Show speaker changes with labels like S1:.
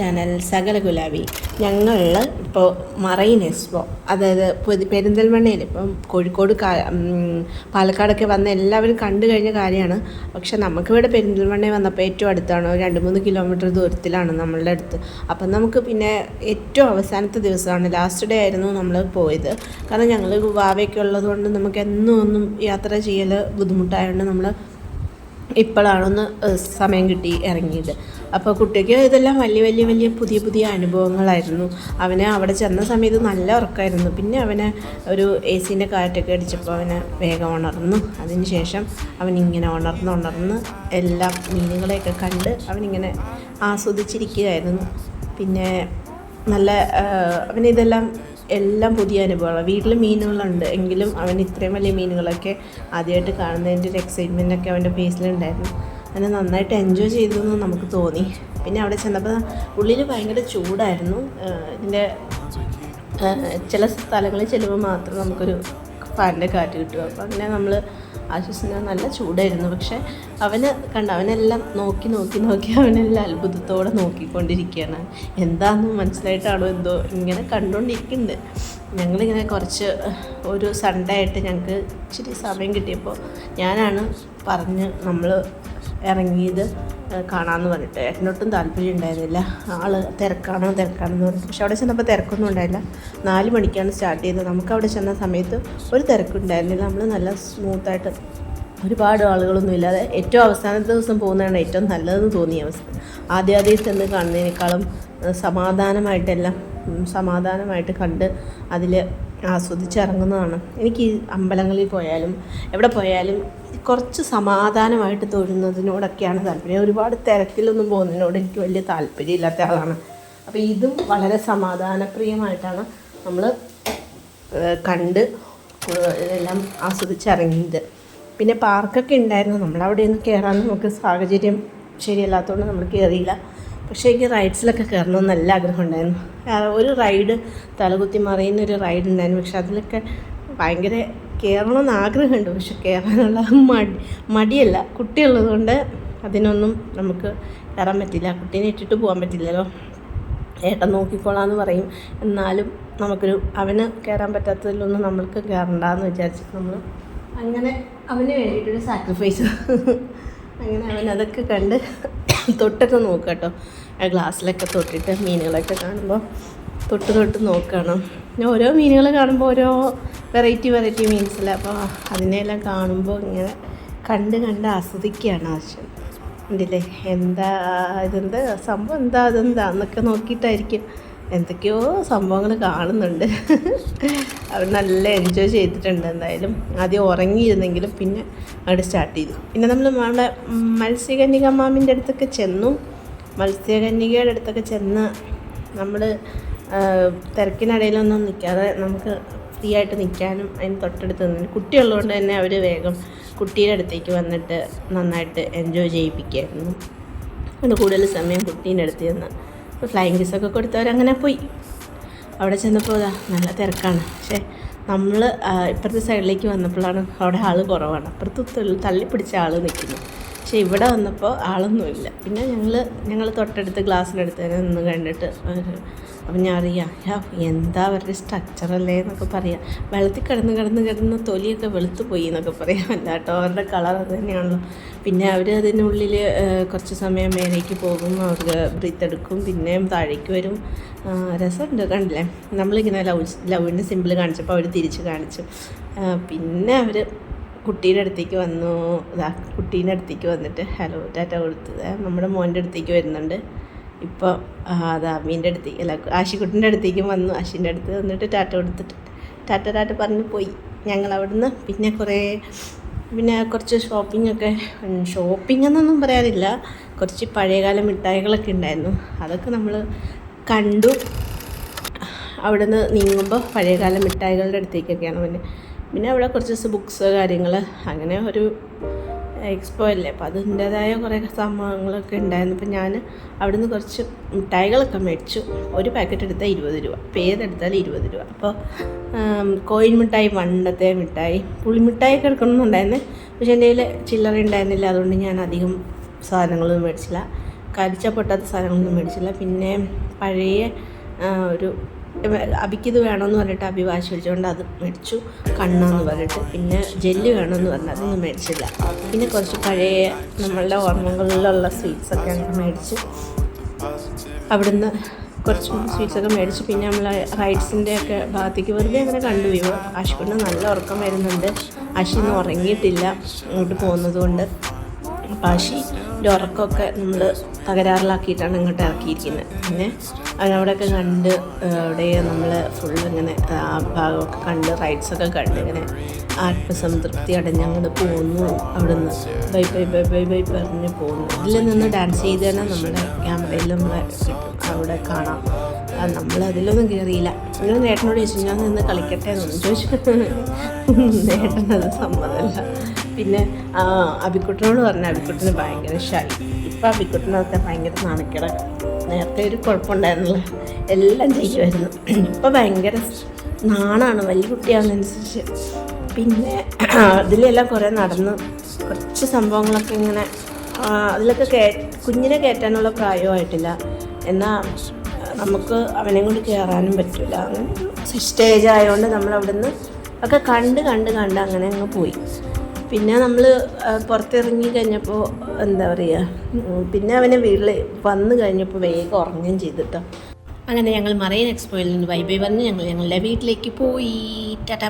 S1: Channel സകല ഗുലാബി. ഞങ്ങൾ ഇപ്പോൾ മറൈൻ എക്സ്പോ അതായത് പെരിന്തൽമണ്ണയിൽ ഇപ്പം കോഴിക്കോട് പാലക്കാടൊക്കെ വന്ന എല്ലാവരും കണ്ടു കഴിഞ്ഞ കാര്യമാണ്. പക്ഷെ നമുക്കിവിടെ പെരിന്തൽമണ്ണയിൽ വന്നപ്പോൾ ഏറ്റവും അടുത്താണ് രണ്ട് മൂന്ന് കിലോമീറ്റർ ദൂരത്തിലാണ് നമ്മളുടെ അടുത്ത്. അപ്പം നമുക്ക് പിന്നെ ഏറ്റവും അവസാനത്തെ ദിവസമാണ് ലാസ്റ്റ് ഡേ ആയിരുന്നു നമ്മൾ പോയത്. കാരണം ഞങ്ങൾ വാവയൊക്കെ ഉള്ളതുകൊണ്ട് നമുക്ക് എന്നും ഒന്നും യാത്ര ചെയ്യൽ ബുദ്ധിമുട്ടായതുകൊണ്ട് നമ്മൾ ഇപ്പോഴാണൊന്ന് സമയം കിട്ടി ഇറങ്ങിയത്. അപ്പോൾ കുട്ടിക്ക് ഇതെല്ലാം വലിയ വലിയ വലിയ പുതിയ പുതിയ അനുഭവങ്ങളായിരുന്നു. അവന് അവിടെ ചെന്ന സമയത്ത് നല്ല ഉറക്കമായിരുന്നു. പിന്നെ അവന് ഒരു എ സീന്റെ കാറ്റൊക്കെ അടിച്ചപ്പോൾ അവന് വേഗം ഉണർന്നു. അതിനുശേഷം അവൻ ഇങ്ങനെ ഉണർന്ന് ഉണർന്ന് എല്ലാ മീനുകളെയൊക്കെ കണ്ട് അവനിങ്ങനെ ആസ്വദിച്ചിരിക്കുകയായിരുന്നു. പിന്നെ നല്ല അവനിതെല്ലാം എല്ലാം പുതിയ അനുഭവമാണ് വീട്ടിൽ മീനുകളുണ്ട്. എങ്കിലും അവൻ ഇത്രയും വലിയ മീനുകളൊക്കെ ആദ്യമായിട്ട് കാണുന്നതിന്റെ ഒരു എക്സൈറ്റ്മെന്റ് ഒക്കെ അവന്റെ ഫേസിലുണ്ടായിരുന്നു അങ്ങനെ നന്നായിട്ട് എൻജോയ് ചെയ്തു എന്ന് നമുക്ക് തോന്നി. പിന്നെ അവിടെ ചെന്നപ്പോൾ ഉള്ളിൽ ഭയങ്കര ചൂടായിരുന്നു. ഇതിന്റെ ചില സ്ഥലങ്ങളിൽ ചെല്ലുമ്പോൾ മാത്രം നമുക്കൊരു ഫാനിന്റെ കാറ്റ് കിട്ടും. അപ്പോൾ അങ്ങനെ നമ്മൾ ആശ്വസിന് നല്ല ചൂടായിരുന്നു. പക്ഷെ അവന് കണ്ട അവനെല്ലാം നോക്കി നോക്കി നോക്കി അവനെല്ലാം അത്ഭുതത്തോടെ നോക്കിക്കൊണ്ടിരിക്കുകയാണ്. എന്താണെന്ന് മനസ്സിലായിട്ടാണോ എന്തോ ഇങ്ങനെ കണ്ടുകൊണ്ടിരിക്കുന്നുണ്ട് ഞങ്ങളിങ്ങനെ കുറച്ച് ഒരു സൺഡേ ആയിട്ട് ഞങ്ങൾക്ക് ഇച്ചിരി സമയം കിട്ടിയപ്പോൾ ഞാനാണ് പറഞ്ഞ് നമ്മൾ ഇറങ്ങിയത് കാണാമെന്ന് പറഞ്ഞിട്ട്. ഏട്ടനൊട്ടും താല്പര്യം ഉണ്ടായിരുന്നില്ല. ആൾ തിരക്കാണോ തിരക്കാണെന്ന് പറഞ്ഞു പക്ഷെ അവിടെ ചെന്നപ്പോൾ തിരക്കൊന്നും ഉണ്ടായില്ല. നാല് മണിക്കാണ് സ്റ്റാർട്ട് ചെയ്തത്. നമുക്ക് അവിടെ ചെന്ന സമയത്ത് ഒരു തിരക്കുണ്ടായിരുന്നില്ല. നമ്മൾ നല്ല സ്മൂത്തായിട്ട് ഒരുപാട് ആളുകളൊന്നും ഇല്ലാതെ ഏറ്റവും അവസാനത്തെ ദിവസം പോകുന്നതാണ് ഏറ്റവും നല്ലതെന്ന് തോന്നിയ അവസ്ഥ. ആദ്യം ആദ്യം ചെന്ന് കാണുന്നതിനേക്കാളും സമാധാനമായിട്ടെല്ലാം സമാധാനമായിട്ട് കണ്ട് അതിൽ ആസ്വദിച്ചിറങ്ങുന്നതാണ്. എനിക്ക് അമ്പലങ്ങളിൽ പോയാലും എവിടെ പോയാലും കുറച്ച് സമാധാനമായിട്ട് തൊഴുന്നതിനോടൊക്കെയാണ് താല്പര്യം. ഒരുപാട് തിരക്കിലൊന്നും പോകുന്നതിനോട് എനിക്ക് വലിയ താല്പര്യമില്ലാത്ത ആളാണ്. അപ്പോൾ ഇതും വളരെ സമാധാനപ്രിയമായിട്ടാണ് നമ്മൾ കണ്ട് എല്ലാം ആസ്വദിച്ചിറങ്ങിയത്. പിന്നെ പാർക്കൊക്കെ ഉണ്ടായിരുന്നു. നമ്മളവിടെ നിന്ന് കയറാൻ നമുക്ക് സാഹചര്യം ശരിയല്ലാത്തതുകൊണ്ട് നമ്മൾ കയറിയില്ല പക്ഷേ എനിക്ക് റൈഡ്സിലൊക്കെ കയറണമെന്ന് നല്ല ആഗ്രഹം ഉണ്ടായിരുന്നു ഒരു റൈഡ് തലകുത്തി മറിയുന്ന ഒരു റൈഡ് ഉണ്ടായിരുന്നു. പക്ഷെ അതിലൊക്കെ ഭയങ്കര കയറണമെന്ന് ആഗ്രഹമുണ്ട്. പക്ഷെ കയറാനുള്ള മടി മടിയല്ല. കുട്ടിയുള്ളതുകൊണ്ട് അതിനൊന്നും നമുക്ക് കയറാൻ പറ്റില്ല. കുട്ടീനെ ഇട്ടിട്ട് പോകാൻ പറ്റില്ലല്ലോ. ഏട്ടൻ നോക്കിക്കോളാന്ന് പറയും. എന്നാലും നമുക്കൊരു അവന് കയറാൻ പറ്റാത്തതിലൊന്നും നമ്മൾക്ക് കയറണ്ടെന്ന് വിചാരിച്ചു നമ്മൾ അങ്ങനെ അവന് വേണ്ടിയിട്ടൊരു സാക്രിഫൈസ് അങ്ങനെ അവൻ അതൊക്കെ കണ്ട് തൊട്ടൊക്കെ നോക്കുക കേട്ടോ ആ ഗ്ലാസ്സിലൊക്കെ തൊട്ടിട്ട് മീനുകളൊക്കെ കാണുമ്പോൾ തൊട്ട് തൊട്ട് നോക്കണം. ഓരോ മീനുകൾ കാണുമ്പോൾ ഓരോ വെറൈറ്റി വെറൈറ്റി മീൻസില്ല അപ്പോൾ അതിനെല്ലാം കാണുമ്പോൾ ഇങ്ങനെ കണ്ട് കണ്ട് ആസ്വദിക്കുകയാണ് ആവശ്യം ഉണ്ടല്ലേ എന്താ ഇതെന്താ സംഭവം എന്താ അതെന്താ എന്നൊക്കെ നോക്കിയിട്ടായിരിക്കും. എന്തൊക്കെയോ സംഭവങ്ങൾ കാണുന്നുണ്ട്. അവർ നല്ല എൻജോയ് ചെയ്തിട്ടുണ്ട് എന്തായാലും. ആദ്യം ഉറങ്ങിയിരുന്നെങ്കിലും പിന്നെ അവിടെ സ്റ്റാർട്ട് ചെയ്തു. പിന്നെ നമ്മൾ നമ്മുടെ മത്സ്യകന്യക മാമിന്റെ അടുത്തൊക്കെ ചെന്നു. മത്സ്യകന്യകയുടെ അടുത്തൊക്കെ ചെന്ന് നമ്മൾ തിരക്കിനിടയിലൊന്നും നിൽക്കാതെ നമുക്ക് ഫ്രീ ആയിട്ട് നിൽക്കാനും അതിന് തൊട്ടടുത്ത് നിന്ന് കുട്ടിയുള്ളതുകൊണ്ട് തന്നെ അവർ വേഗം കുട്ടിയുടെ അടുത്തേക്ക് വന്നിട്ട് നന്നായിട്ട് എൻജോയ് ചെയ്യിപ്പിക്കായിരുന്നു. അതുകൊണ്ട് കൂടുതൽ സമയം കുട്ടീന്റെ അടുത്ത് ചെന്ന് ഫ്ലൈങ് കിസ്സൊക്കെ കൊടുത്തവരങ്ങനെ പോയി. അവിടെ ചെന്നപ്പോൾ നല്ല തിരക്കാണ്. പക്ഷേ നമ്മൾ ഇപ്പുറത്തെ സൈഡിലേക്ക് വന്നപ്പോഴാണ് അവിടെ ആൾ കുറവാണ്. അപ്പുറത്ത് തള്ളി തള്ളിപ്പിടിച്ച ആൾ നിൽക്കുന്നു പക്ഷേ ഇവിടെ വന്നപ്പോൾ ആളൊന്നുമില്ല. പിന്നെ ഞങ്ങൾ ഞങ്ങൾ തൊട്ടടുത്ത് ഗ്ലാസ്സിനടുത്ത് തന്നെ നിന്ന് കണ്ടിട്ട് അപ്പം ഞാൻ അറിയാം യാ എന്താ അവരുടെ സ്ട്രക്ചറല്ലേ എന്നൊക്കെ പറയാം. വെള്ളത്തിൽ കിടന്ന് കിടന്ന് കിടന്ന് തൊലിയൊക്കെ വെളുത്തു പോയി എന്നൊക്കെ പറയാം. അല്ല കേട്ടോ അവരുടെ കളർ തന്നെയാണല്ലോ. പിന്നെ അവർ അതിനുള്ളിൽ കുറച്ച് സമയം മേലേക്ക് പോകും അവർക്ക് ബ്രീത്ത് എടുക്കും പിന്നെയും താഴേക്ക് വരും. രസമുണ്ട് കണ്ടില്ലേ? നമ്മളിങ്ങനെ ലവ് ലവിന്റെ സിമ്പിൾ കാണിച്ചപ്പോൾ അവർ തിരിച്ച് കാണിച്ചു. പിന്നെ അവർ കുട്ടീന്റെ അടുത്തേക്ക് വന്നു. ഇതാ കുട്ടീന്റെ അടുത്തേക്ക് വന്നിട്ട് ഹലോ ടാറ്റ കൊടുത്തത് നമ്മുടെ മോന്റെ അടുത്തേക്ക് വരുന്നുണ്ട്. ഇപ്പോൾ അതാ മീന്റെ അടുത്തേക്ക് അല്ല ആശിക്കുട്ടിന്റെ അടുത്തേക്കും വന്നു. ആശിന്റെ അടുത്ത് വന്നിട്ട് ടാറ്റ കൊടുത്തിട്ട് ടാറ്റ ടാറ്റ പറഞ്ഞ് പോയി. ഞങ്ങൾ അവിടുന്ന് പിന്നെ കുറേ പിന്നെ കുറച്ച് ഷോപ്പിംഗ് ഒക്കെ ഷോപ്പിംഗ് എന്നൊന്നും പറയാനില്ല. കുറച്ച് പഴയകാല മിഠായികളൊക്കെ ഉണ്ടായിരുന്നു. അതൊക്കെ നമ്മൾ കണ്ടു. അവിടെ നിന്ന് നീങ്ങുമ്പോൾ പഴയകാല മിഠായികളുടെ അടുത്തേക്കൊക്കെയാണ് പിന്നെ. പിന്നെ അവിടെ കുറച്ച് ബുക്സ് കാര്യങ്ങൾ അങ്ങനെ ഒരു എക്സ്പോ അല്ലേ? അപ്പോൾ അതിന്റേതായ കുറേ സംഭവങ്ങളൊക്കെ ഉണ്ടായിരുന്നു. അപ്പോൾ ഞാൻ അവിടുന്ന് കുറച്ച് മിഠായികളൊക്കെ മേടിച്ചു. ഒരു പാക്കറ്റ് എടുത്താൽ ഇരുപത് രൂപ. അപ്പോൾ ഏതെടുത്താലും ഇരുപത് രൂപ. അപ്പോൾ കോയിൻ മിഠായി പണ്ടത്തെ മിഠായി പുളിമിഠായി ഒക്കെ എടുക്കണമെന്നുണ്ടായിരുന്നു. പക്ഷേ എന്റെ കയ്യിൽ ചില്ലറ ഉണ്ടായിരുന്നില്ല. അതുകൊണ്ട് ഞാൻ അധികം സാധനങ്ങളൊന്നും മേടിച്ചില്ല. കരിച്ച പൊട്ടാത്ത സാധനങ്ങളൊന്നും മേടിച്ചില്ല. പിന്നെ പഴയ ഒരു അബിക്കിത് വേണമെന്ന് പറഞ്ഞിട്ട് അബി വാശി പിടിച്ചുകൊണ്ട് അത് മേടിച്ചു. കണ്ണെന്ന് പറഞ്ഞിട്ട്. പിന്നെ ജെല്ല് വേണമെന്ന് പറഞ്ഞ് അതൊന്നും മേടിച്ചില്ല. പിന്നെ കുറച്ച് പഴയ നമ്മളുടെ ഓർമ്മകളിലുള്ള സ്വീറ്റ്സൊക്കെ അങ്ങനെ മേടിച്ച് അവിടുന്ന് കുറച്ച് സ്വീറ്റ്സൊക്കെ മേടിച്ച് പിന്നെ നമ്മൾ റൈഡ്സിന്റെ ഒക്കെ ഭാഗത്തേക്ക് വെറുതെ അങ്ങനെ കണ്ടു. പോയി ആഷിക്കൊണ്ട് നല്ല ഉറക്കം വരുന്നുണ്ട്. ഇന്ന് ഉറങ്ങിയിട്ടില്ല. ഇങ്ങോട്ട് പോകുന്നത് കൊണ്ട് അപ്പം ആഷിന്റെ ഉറക്കമൊക്കെ നമ്മൾ തകരാറിലാക്കിയിട്ടാണ് ഇങ്ങോട്ട് ഇറക്കിയിരിക്കുന്നത്. പിന്നെ അതിനവിടെയൊക്കെ കണ്ട് അവിടെ നമ്മൾ ഫുൾ ഇങ്ങനെ ആ ഭാഗമൊക്കെ കണ്ട് റൈഡ്സൊക്കെ കണ്ട് ഇങ്ങനെ ആത്മസംതൃപ്തി അടഞ്ഞ് അങ്ങോട്ട് പോകുന്നു നിന്ന് bye bye bye bye bye പറഞ്ഞ് പോകുന്നു ഇതിൽ നിന്ന് ഡാൻസ് ചെയ്ത് തന്നെ നമ്മുടെ ക്യാമറയിൽ നമ്മളെ അവിടെ കാണാം. നമ്മൾ അതിലൊന്നും കയറിയില്ല നിങ്ങൾ നേട്ടനോട് ചോദിച്ചു ഞാൻ നിന്ന് കളിക്കട്ടെ എന്നൊന്നും ചോദിച്ചു. നേട്ടനത് സമ്മതമല്ല. പിന്നെ അബിക്കുട്ടനോട് പറഞ്ഞ അബിക്കുട്ടന് ഭയങ്കര ഷൈ ഇപ്പം അബിക്കുട്ടനൊക്കെ ഭയങ്കര നാണക്കേട. നേരത്തെ ഒരു കുഴപ്പമുണ്ടായിരുന്നില്ല. എല്ലാം ചെയ്യുമായിരുന്നു. ഇപ്പം ഭയങ്കര നാണാണ്. വലിയ കുട്ടിയാവുന്നതനുസരിച്ച് പിന്നെ അതിലെല്ലാം കുറേ നടന്ന് കുറച്ച് സംഭവങ്ങളൊക്കെ ഇങ്ങനെ അതിലൊക്കെ കേ കുഞ്ഞിനെ കയറ്റാനുള്ള പ്രായമായിട്ടില്ല. എന്നാൽ നമുക്ക് അവനെ കൊണ്ട് കയറാനും പറ്റില്ല അങ്ങനെ സ്റ്റേജ് ആയതുകൊണ്ട് നമ്മൾ അവിടുന്ന് ഒക്കെ കണ്ട് കണ്ട് കണ്ട് അങ്ങനെ അങ്ങ് പോയി. പിന്നെ നമ്മൾ പുറത്തിറങ്ങി കഴിഞ്ഞപ്പോൾ എന്താ പറയുക പിന്നെ അവനെ വീട്ടിൽ വന്നു കഴിഞ്ഞപ്പോൾ വേഗം ഉറങ്ങുകയും ചെയ്തിട്ടോ. അങ്ങനെ ഞങ്ങൾ മറൈൻ എക്സ്പോയിൽ നിന്ന് ബൈ ബൈ പറഞ്ഞ് ഞങ്ങൾ ഞങ്ങളുടെ വീട്ടിലേക്ക് പോയി. ടാറ്റ